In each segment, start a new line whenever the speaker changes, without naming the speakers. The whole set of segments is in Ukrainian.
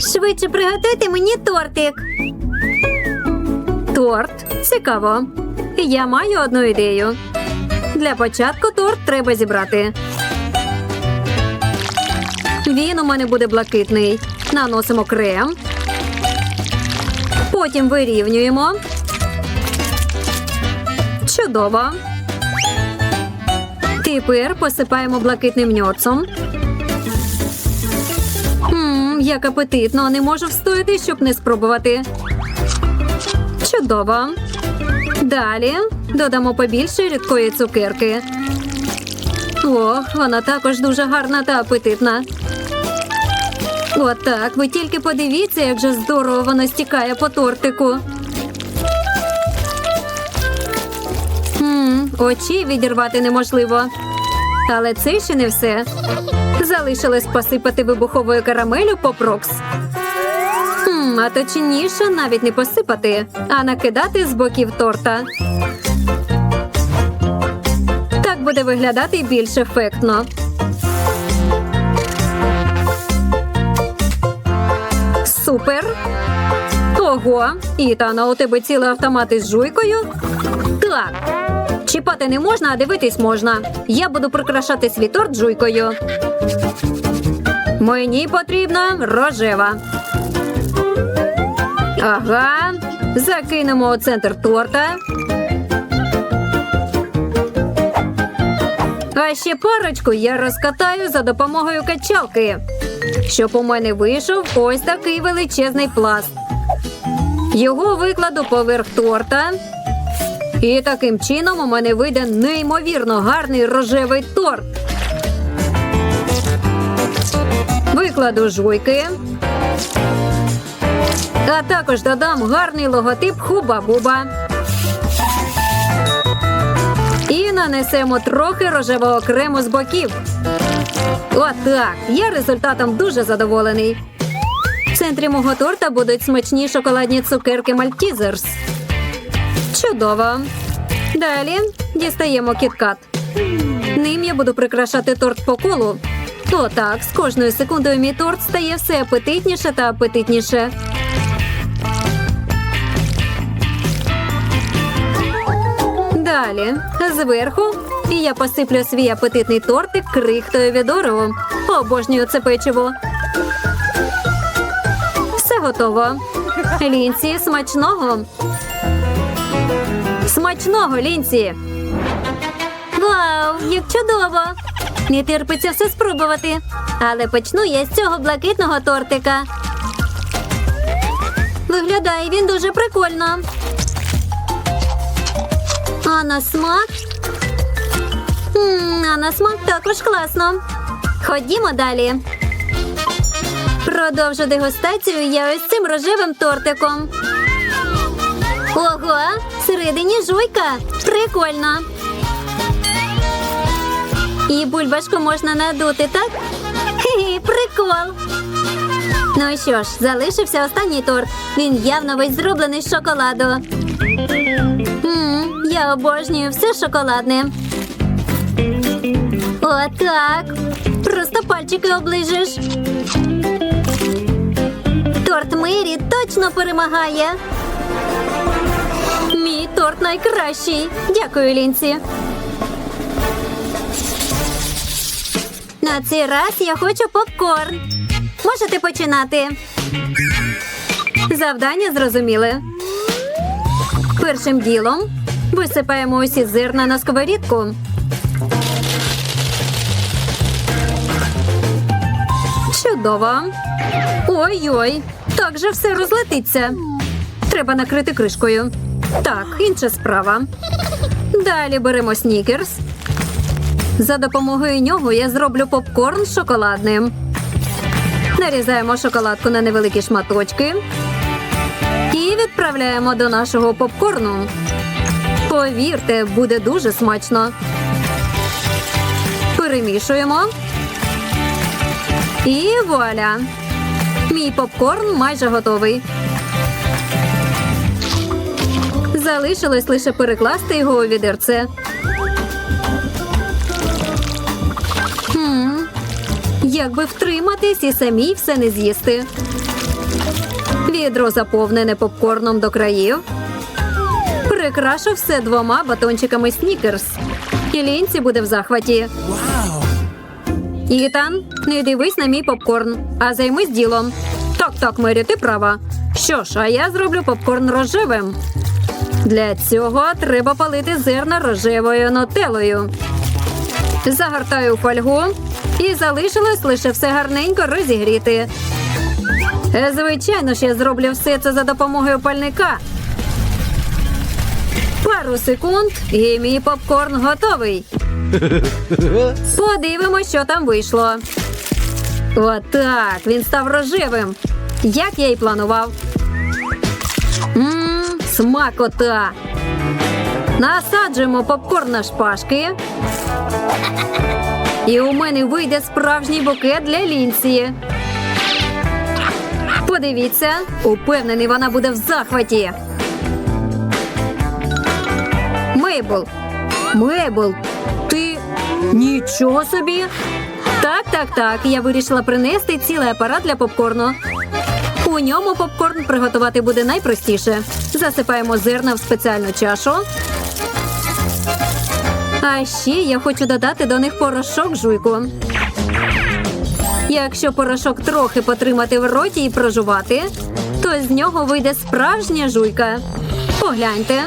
Швидше приготуйте мені тортик. Торт? Цікаво. Я маю одну ідею. Для початку торт треба зібрати. Він у мене буде блакитний. Наносимо крем. Потім вирівнюємо. Чудово. Тепер посипаємо блакитним ньорцом. Як апетитно, не можу встояти, щоб не спробувати. Чудово. Далі додамо побільше рідкої цукерки. Ох, вона також дуже гарна та апетитна. Отак, ви тільки подивіться, як же здорово воно стікає по тортику. Мм, очі відірвати неможливо. Але це ще не все. Залишилось посипати вибуховою карамелю попрокс. А точніше навіть не посипати, а накидати з боків торта. Так буде виглядати більш ефектно. Супер. Ого, Ітана, у тебе цілий автомат із жуйкою? Так. Чіпати не можна, а дивитись можна. Я буду прикрашати свій торт жуйкою. Мені потрібна рожева. Ага. Закинемо у центр торта. А ще парочку я розкатаю за допомогою качалки, щоб у мене вийшов ось такий величезний пласт. Його викладу поверх торта. І таким чином у мене вийде неймовірно гарний рожевий торт. Викладу жуйки. А також додам гарний логотип Хуба-Буба. І нанесемо трохи рожевого крему з боків. Отак. Я результатом дуже задоволений. В центрі мого торта будуть смачні шоколадні цукерки Мальтізерс. Чудово. Далі дістаємо кіткат. Ним я буду прикрашати торт по колу. Отак, з кожною секундою мій торт стає все апетитніше та апетитніше. Далі, зверху, я посиплю свій апетитний тортик крихтою від Орео. Обожнюю це печиво. Все готово. Лінці, смачного. Смачного, Лінці. Вау, як чудово! Не терпиться все спробувати. Але почну я з цього блакитного тортика. Виглядає він дуже прикольно. А на смак? А на смак також класно. Ходімо далі. Продовжу дегустацію я ось цим рожевим тортиком. Ого, всередині жуйка. Прикольно. І бульбашку можна надути, так? Хі-хі, прикол. Ну що ж, залишився останній торт. Він явно весь зроблений з шоколаду. М, я обожнюю все шоколадне. Отак. Просто пальчики оближеш. Торт Мері точно перемагає. Торт найкращий. Дякую, Лінці. На цей раз я хочу попкорн. Можете починати. Завдання зрозуміли. Першим ділом висипаємо усі зерна на сковорідку. Чудово. Ой-ой, так же все розлетиться. Треба накрити кришкою. Так, інша справа. Далі беремо снікерс. За допомогою нього я зроблю попкорн шоколадним. Нарізаємо шоколадку на невеликі шматочки і відправляємо до нашого попкорну. Повірте, буде дуже смачно. Перемішуємо. І вуаля! Мій попкорн майже готовий. Залишилось лише перекласти його у відерце. Хм, як втриматись і самій все не з'їсти. Відро заповнене попкорном до країв. Прикрашу все двома батончиками снікерс. І лінці буде в захваті. Ітан, не дивись на мій попкорн, а займись ділом. Так, так, Мері, ти права. Що ж, а я зроблю попкорн рожевим. Для цього треба палити зерна рожевою нотелою. Загортаю фольгу і залишилось лише все гарненько розігріти. Е, Звичайно ж, я зроблю все це за допомогою пальника. Пару секунд, і мій попкорн готовий. Подивимось, що там вийшло. Отак, він став рожевим, як я й планував. Мм, смакота. Насаджуємо попкорн на шпажки. І у мене вийде справжній букет для лінці. Подивіться, упевнений, вона буде в захваті. Мейбл. Мейбл, ти нічого собі. Так, так, так. Я вирішила принести цілий апарат для попкорну. У ньому попкорн приготувати буде найпростіше. Засипаємо зерна в спеціальну чашу. А ще я хочу додати до них порошок жуйку. Якщо порошок трохи потримати в роті і прожувати, то з нього вийде справжня жуйка. Погляньте.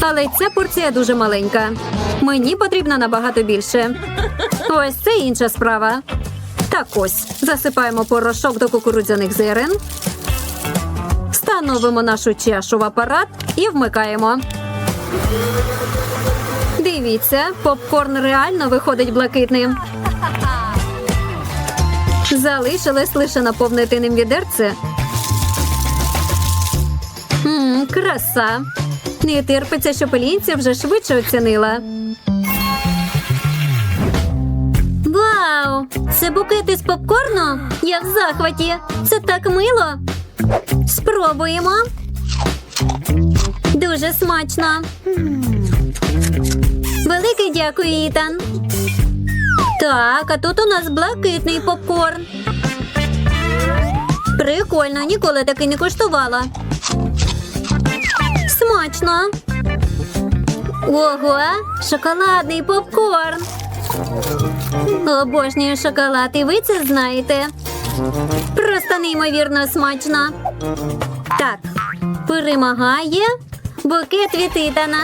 Але ця порція дуже маленька. Мені потрібно набагато більше. Ось це інша справа. Так ось засипаємо порошок до кукурудзяних зерен, встановимо нашу чашу в апарат і вмикаємо. Дивіться, попкорн реально виходить блакитним. Залишилось лише наповнити ним відерце. Мм, краса. Не терпиться, що Полінця вже швидше оцінила. Вау! Це букет із попкорну? Я в захваті. Це так мило. Спробуємо. Дуже смачно. Велике дякую, Ітан. Так, а тут у нас блакитний попкорн. Прикольно, ніколи таки не коштувала. Смачно. Ого, шоколадний попкорн. Обожнюю шоколад, і ви це знаєте. Просто неймовірно смачно. Так, перемагає букет від Ітана.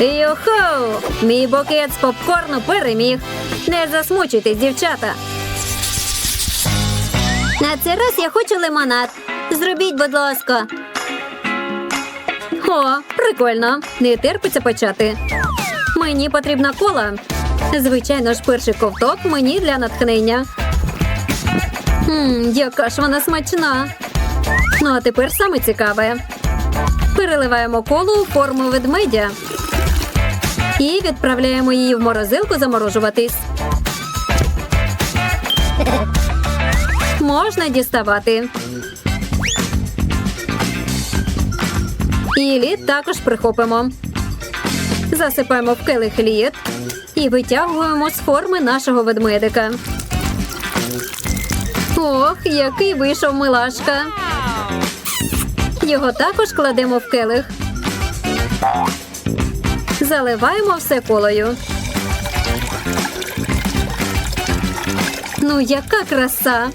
Йоху! Мій букет з попкорну переміг. Не засмучуйтесь, дівчата. На цей раз я хочу лимонад. Зробіть, будь ласка. О, прикольно. Не терпиться почати. Мені потрібна кола. Звичайно ж, перший ковток мені для натхнення. Мм, яка ж вона смачна. Ну, а тепер саме цікаве. Переливаємо колу у форму ведмедя. І відправляємо її в морозилку заморожуватись. Можна діставати. І лід також прихопимо. Засипаємо в келих лід і витягуємо з форми нашого ведмедика. Ох, який вийшов милашка. Його також кладемо в келих. Заливаємо все колою. Ну, яка краса!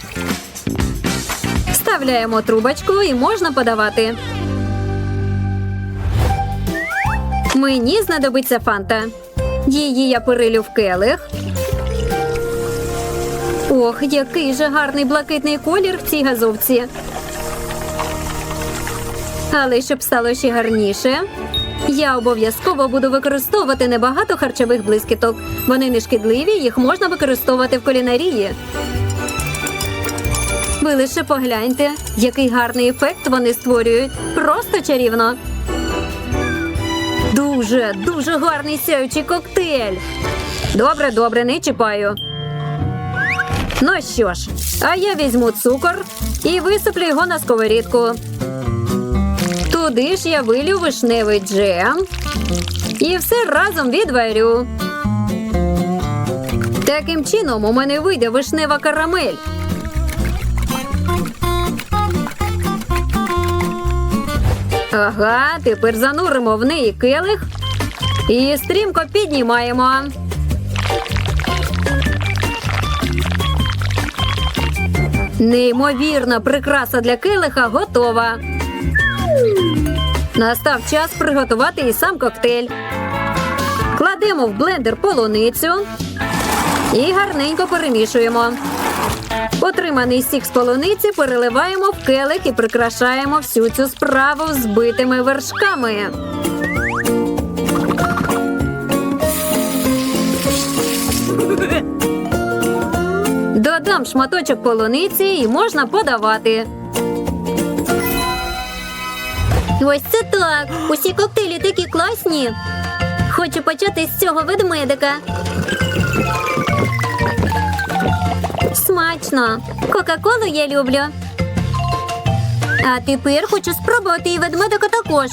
Вставляємо трубочку і можна подавати. Мені знадобиться фанта. Її я перелю в келих. Ох, який же гарний блакитний колір в цій газовці. Але щоб стало ще гарніше, я обов'язково буду використовувати небагато харчових блискіток. Вони не шкідливі, їх можна використовувати в кулінарії. Ви лише погляньте, який гарний ефект вони створюють. Просто чарівно. Дуже, дуже гарний сяючий коктейль. Добре, добре, не чіпаю. Ну що ж, а я візьму цукор і висиплю його на сковорідку. Туди ж я вилю вишневий джем і все разом відварю. Таким чином у мене вийде вишнева карамель. Ага, тепер зануримо в неї келих і стрімко піднімаємо. Неймовірна прикраса для келиха готова. Настав час приготувати і сам коктейль. Кладемо в блендер полуницю і гарненько перемішуємо. Отриманий сік з полуниці переливаємо в келих і прикрашаємо всю цю справу збитими вершками. Додам шматочок полуниці і можна подавати. Ось це так. Усі коктейлі такі класні. Хочу почати з цього ведмедика. Смачно. Кока-колу я люблю. А тепер хочу спробувати і ведмедика також.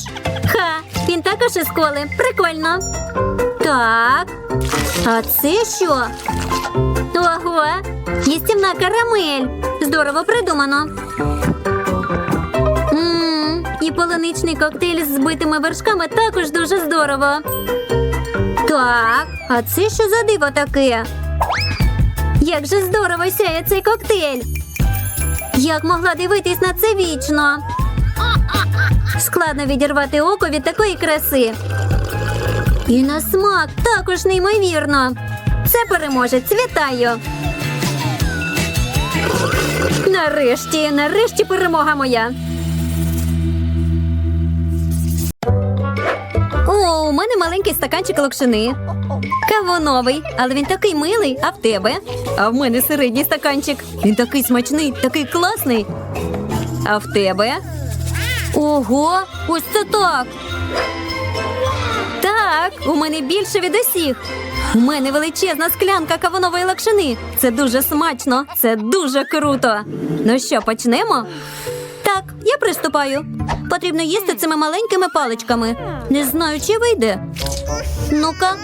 Ха, він також із коли. Прикольно. Так. А це що? Ого, їстівна карамель. Здорово придумано. Мм, і полуничний коктейль з збитими вершками також дуже здорово. Так, а це що за диво таке? Як же здорово сяє цей коктейль. Як могла дивитись на це вічно? Складно відірвати око від такої краси. І на смак також неймовірно. Це переможець. Вітаю. Нарешті, нарешті перемога моя. О, у мене маленький стаканчик локшини. Кавуновий, але він такий милий, а в тебе? А в мене середній стаканчик. Він такий смачний, такий класний. А в тебе? Ого, ось це так. Так, у мене більше від усіх. У мене величезна склянка кавунової лакшини. Це дуже смачно, це дуже круто. Ну що, почнемо? Так, я приступаю. Потрібно їсти цими маленькими паличками. Не знаю, чи вийде. Ну-ка.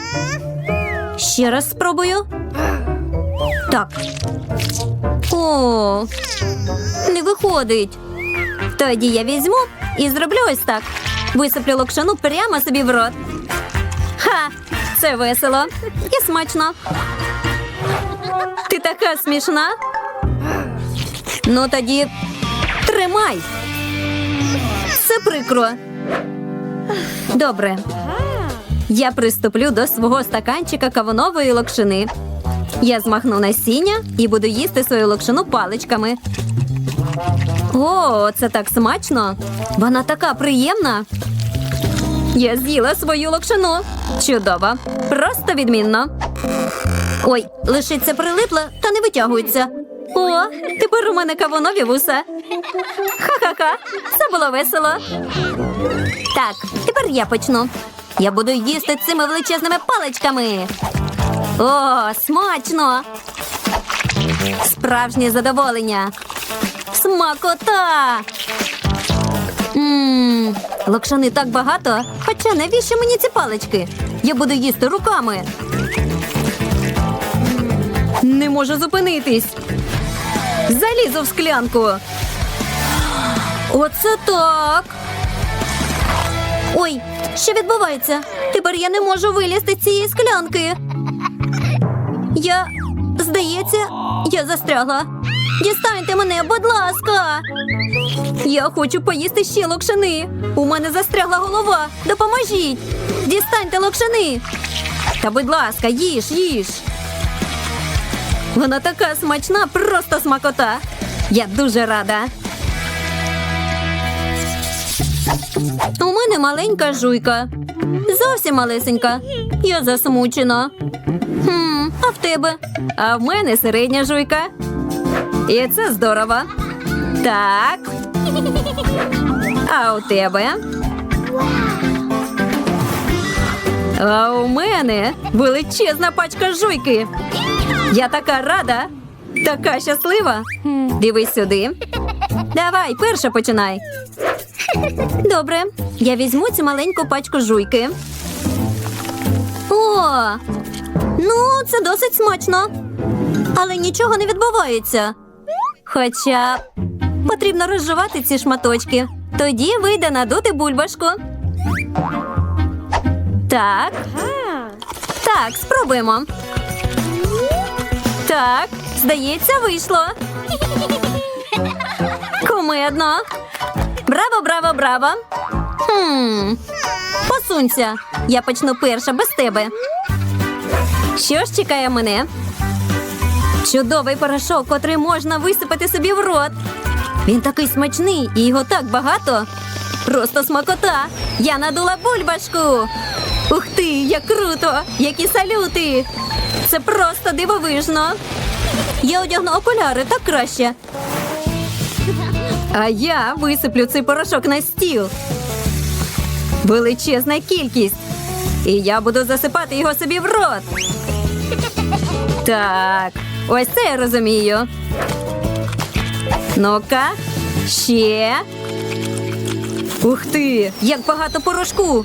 Ще раз спробую. Так. О, не виходить. Тоді я візьму і зроблю ось так. Висиплю локшину прямо собі в рот. Ха! Це весело і смачно. Ти така смішна. Ну тоді тримай. Це прикро. Добре. Я приступлю до свого стаканчика кавунової локшини. Я змахну насіння і буду їсти свою локшину паличками. О, це так смачно. Вона така приємна. Я з'їла свою локшину. Чудово. Просто відмінно. Ой, лишиться прилипла та не витягується. О, тепер у мене кавунові вуса. Ха-ха-ха, це було весело. Так, тепер я почну. Я буду їсти цими величезними паличками. О, смачно! Справжнє задоволення. Смакота! Ммм, локшани так багато. Хоча навіщо мені ці палички? Я буду їсти руками. Не можу зупинитись. Залізу в склянку. Оце так. Ой, що відбувається? Тепер я не можу вилізти з цієї склянки. Я, здається, я застрягла. Дістаньте мене, будь ласка. Я хочу поїсти ще локшини. У мене застрягла голова. Допоможіть. Дістаньте локшини. Та будь ласка, їж, їж. Вона така смачна, просто смакота. Я дуже рада. У мене маленька жуйка. Зовсім малесенька. Я засмучена. Хм, а в тебе? А в мене середня жуйка. І це здорово. Так. А у тебе? А у мене величезна пачка жуйки. Я така рада, така щаслива. Дивись сюди. Давай, перша починай. Добре, я візьму цю маленьку пачку жуйки. О, ну це досить смачно. Але нічого не відбувається. Хоча потрібно розжувати ці шматочки. Тоді вийде надути бульбашку. Так. Так, спробуємо. Так, здається, вийшло. Кумедно. Браво, браво, браво. Хм. Посунься. Я почну перша без тебе. Що ж чекає мене? Чудовий порошок, котрий можна висипати собі в рот. Він такий смачний і його так багато. Просто смакота. Я надула бульбашку. Ух ти, як круто! Які салюти! Це просто дивовижно. Я одягну окуляри так краще. А я висиплю цей порошок на стіл. Величезна кількість. І я буду засипати його собі в рот. Так, ось це я розумію. Ну-ка, ще. Ух ти, як багато порошку.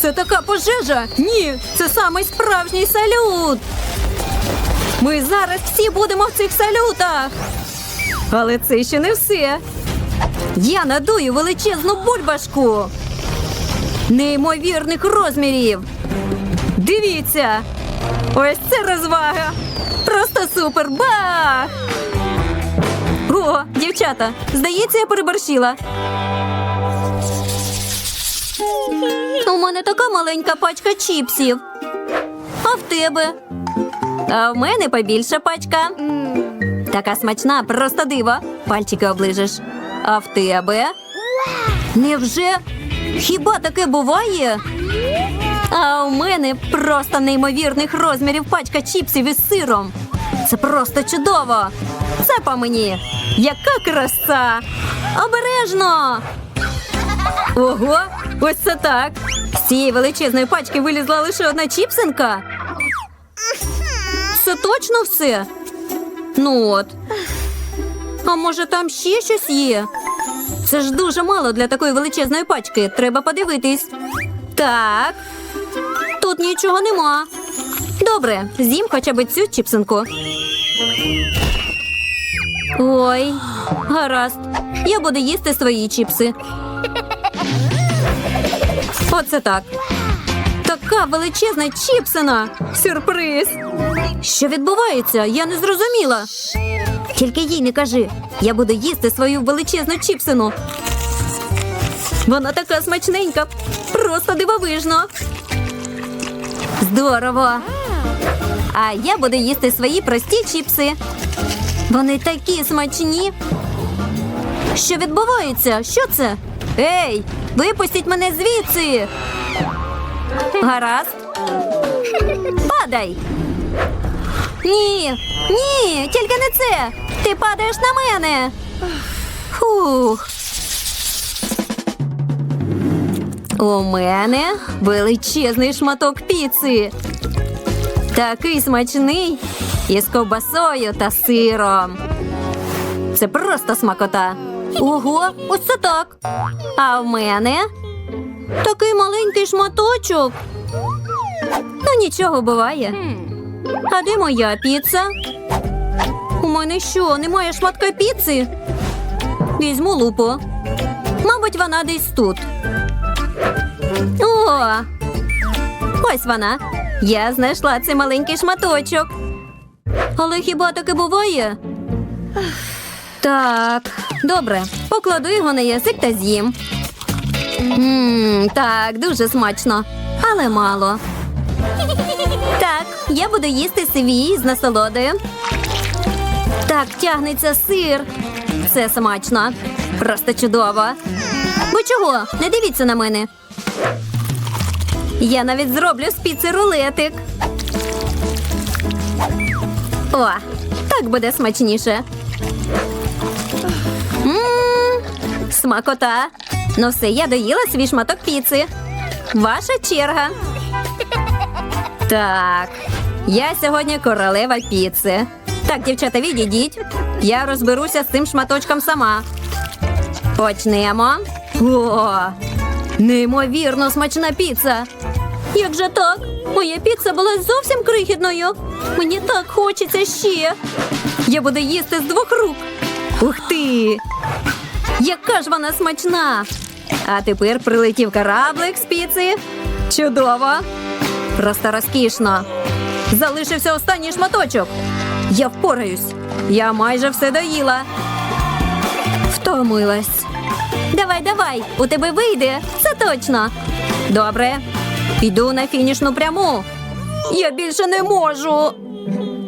Це така пожежа. Ні, це самий справжній салют. Ми зараз всі будемо в цих салютах. Але це ще не все. Я надую величезну бульбашку. Неймовірних розмірів. Дивіться. Ось це розвага. Просто супер. Бах! О, дівчата, здається, я переборщила. У мене така маленька пачка чіпсів. А в тебе? А в мене побільша пачка. Така смачна, просто диво. Пальчики оближеш. А в тебе? Невже? Хіба таке буває? А у мене просто неймовірних розмірів пачка чіпсів із сиром. Це просто чудово. Це по мені. Яка краса! Обережно! Ого, ось це так. З цієї величезної пачки вилізла лише одна чіпсинка. Це точно все? Ну от. А може там ще щось є? Це ж дуже мало для такої величезної пачки. Треба подивитись. Так. Тут нічого нема. Добре, з'їм хоча б цю чіпсинку. Ой, гаразд. Я буду їсти свої чіпси. Оце так. Така величезна чіпсина. Сюрприз. Що відбувається? Я не зрозуміла. Тільки їй не кажи. Я буду їсти свою величезну чіпсину. Вона така смачненька, просто дивовижно. Здорово. А я буду їсти свої прості чіпси. Вони такі смачні. Що відбувається? Що це? Ей, випустіть мене звідси. Гаразд. Падай. Ні, ні, тільки не це. Ти падаєш на мене. Фух. У мене величезний шматок піци. Такий смачний із ковбасою та сиром. Це просто смакота. Ого, ось так. А в мене такий маленький шматочок. Ну, нічого буває. А де моя піца? У мене що, немає шматка піци? Візьму лупу. Мабуть, вона десь тут. О! Ось вона. Я знайшла цей маленький шматочок. Але хіба таке буває? Так, добре. Покладу його на язик та з'їм. Ммм, так, дуже смачно, але мало. Так, я буду їсти свій з насолодою. Так, тягнеться сир. Це смачно. Просто чудово. Ви чого? Не дивіться на мене. Я навіть зроблю з піци рулетик. О, так буде смачніше. Мм, смакота. Ну все, я доїла свій шматок піци. Ваша черга. Так, я сьогодні королева піци. Так, дівчата, відійдіть. Я розберуся з цим шматочком сама. Почнемо. О, неймовірно смачна піца. Як же так? Моя піца була зовсім крихітною. Мені так хочеться ще. Я буду їсти з двох рук. Ух ти! Яка ж вона смачна! А тепер прилетів кораблик з піци. Чудово! Просто розкішно. Залишився останній шматочок. Я впораюсь. Я майже все доїла. Втомилась. Давай, давай, у тебе вийде. Це точно. Добре. Піду на фінішну пряму. Я більше не можу.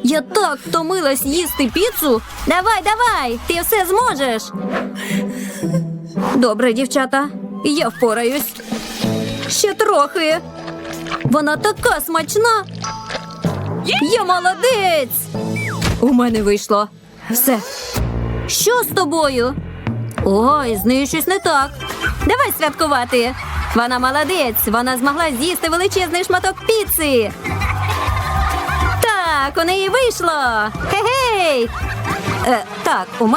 Я так втомилась їсти піцу. Давай, давай, ти все зможеш. Добре, дівчата, я впораюсь. Ще трохи. Вона така смачна. Я молодець. У мене вийшло. Все. Що з тобою? Ой, з нею щось не так. Давай святкувати. Вона молодець. Вона змогла з'їсти величезний шматок піци. Так, у неї вийшло. Хе-гей. Е, так, у мене.